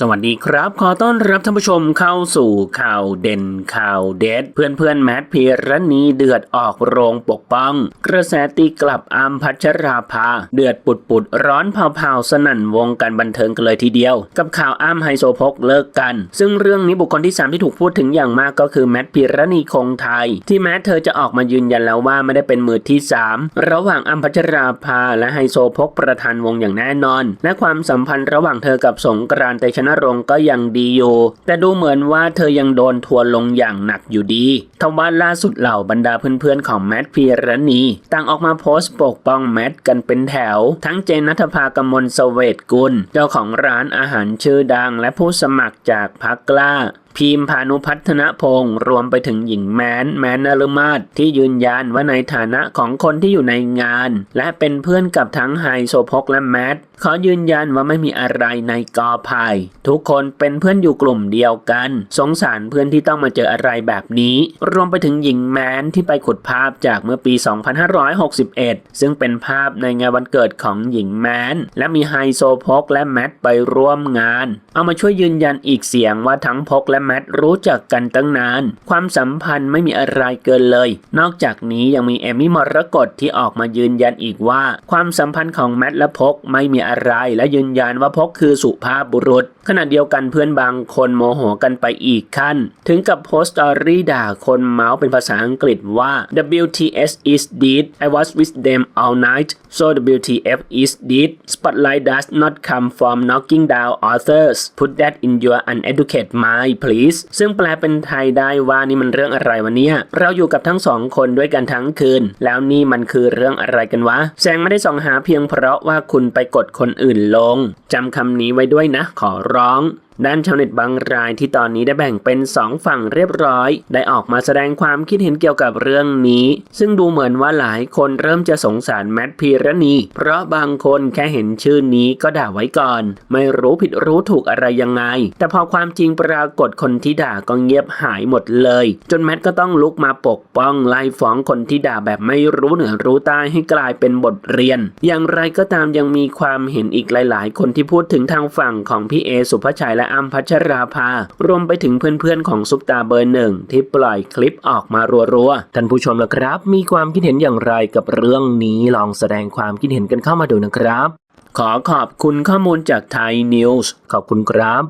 สวัสดีครับ ขอต้อนรับท่านผู้ชมเข้าสู่ข่าวเด่นข่าวเด็ด เพื่อนเพื่อนแมทพีรณีเดือดออกโรงปกป้อง กระแสตีกลับอามพัชราภา เดือดปุดปุดร้อนเผาๆสนั่นวงการบันเทิงกันเลยทีเดียว กับข่าวอ้ามไฮโซพกเลิกกัน ซึ่งเรื่องนี้บุคคลที่ 3 ที่ถูกพูดถึงอย่างมากก็คือแมทพีรณีคงไทย ที่แม้เธอจะออกมายืนยันแล้วว่าไม่ได้เป็นมือที่ 3 ระหว่างอ้ามพัชราภาและไฮโซพกประธานวงอย่างแน่นอน และความสัมพันธ์ระหว่างเธอกับสงกรานต์เตชนรงค์ก็ยังดีอยู่แต่ดูเหมือนว่าเธอยังโดนทัวร์ลงอย่างหนักอยู่ดีทว่าล่าสุดเหล่าบรรดาเพื่อนๆของแมทพีรณีต่างออกมาโพสต์ปกป้องแมทกันเป็นแถว ทั้งเจนนัทภากมลสเวตกุล เจ้าของร้านอาหารชื่อดังและผู้สมัครจากพักกล้า พีมพานุพัฒนพงศ์รวมไปถึงหญิงแมนแมนนารมาศที่ยืนยันว่าในฐานะของคนที่อยู่ในงาน และเป็นเพื่อนกับทั้งไฮโซพกและแมทเขอยืนยันว่าไม่มีอะไรในกอไผ่ทุกคนเป็นเพื่อนอยู่กลุ่มเดียวกัน สงสารเพื่อนที่ต้องมาเจออะไรแบบนี้ รวมไปถึงหญิงแมนที่ไปขุดภาพจากเมื่อปี 2561 ซึ่งเป็นภาพในงานวันเกิดของหญิงแมนและมีไฮโซพกและแมทไปร่วมงาน เอามาช่วยยืนยันอีกเสียงว่าทั้งพกและแมทรู้จักกันตั้งนาน ความสัมพันธ์ไม่มีอะไรเกินเลย นอกจากนี้ยังมีเอมี่มรกตที่ออกมายืนยันอีกว่า ความสัมพันธ์ของแมทและพกไม่มีอะไรและยืนยันว่าพกคือสุภาพบุรุษ ขณะเดียวกันเพื่อนบางคนโมโหกันไปอีกขั้น ถึงกับโพสต์อรี่ด่าคนเมาส์เป็นภาษาอังกฤษว่า WTS is dead I was with them all night so WTF is dead spotlight does not come from knocking down authors put that in your uneducated mind please ซึ่งแปลเป็นไทยได้ว่านี่มันเรื่องอะไรวะเนี่ย เราอยู่กับทั้งสองคนด้วยกันทั้งคืน แล้วนี่มันคือเรื่องอะไรกันวะแสงไม่ได้ส่องหาเพียงเพราะว่าคุณไปกดคนอื่นลงจำคำนี้ไว้ด้วยนะขอร้อง ด้านชาวเน็ตบางรายที่ตอนนี้ได้แบ่งเป็น 2 ฝั่งเรียบร้อย ได้ออกมาแสดงความคิดเห็นเกี่ยวกับเรื่องนี้ ซึ่งดูเหมือนว่าหลายคนเริ่มจะสงสารแมทพีรณี เพราะบางคนแค่เห็นชื่อนี้ก็ด่าไว้ก่อน ไม่รู้ผิดรู้ถูกอะไรยังไง แต่พอความจริงปรากฏคนที่ด่าก็เงียบหายหมดเลย จนแมทก็ต้องลุกมาปกป้องไล่ฟ้องคนที่ด่าแบบไม่รู้เหนือรู้ใต้ให้กลายเป็นบทเรียน อย่างไรก็ตามยังมีความเห็นอีกหลาย ๆ คนที่พูดถึงทางฝั่งของพี่เอสุภชัยและอ้ำพัชราภารวมไปถึงเพื่อนๆของซุปตาเบอร์หนึ่งที่ปล่อยคลิปออกมารัวๆท่านผู้ชมละครับ มีความคิดเห็นอย่างไรกับเรื่องนี้ลองแสดงความคิดเห็นกันเข้ามาดูนะครับ ขอขอบคุณข้อมูลจากไทยนิวส์ขอบคุณครับ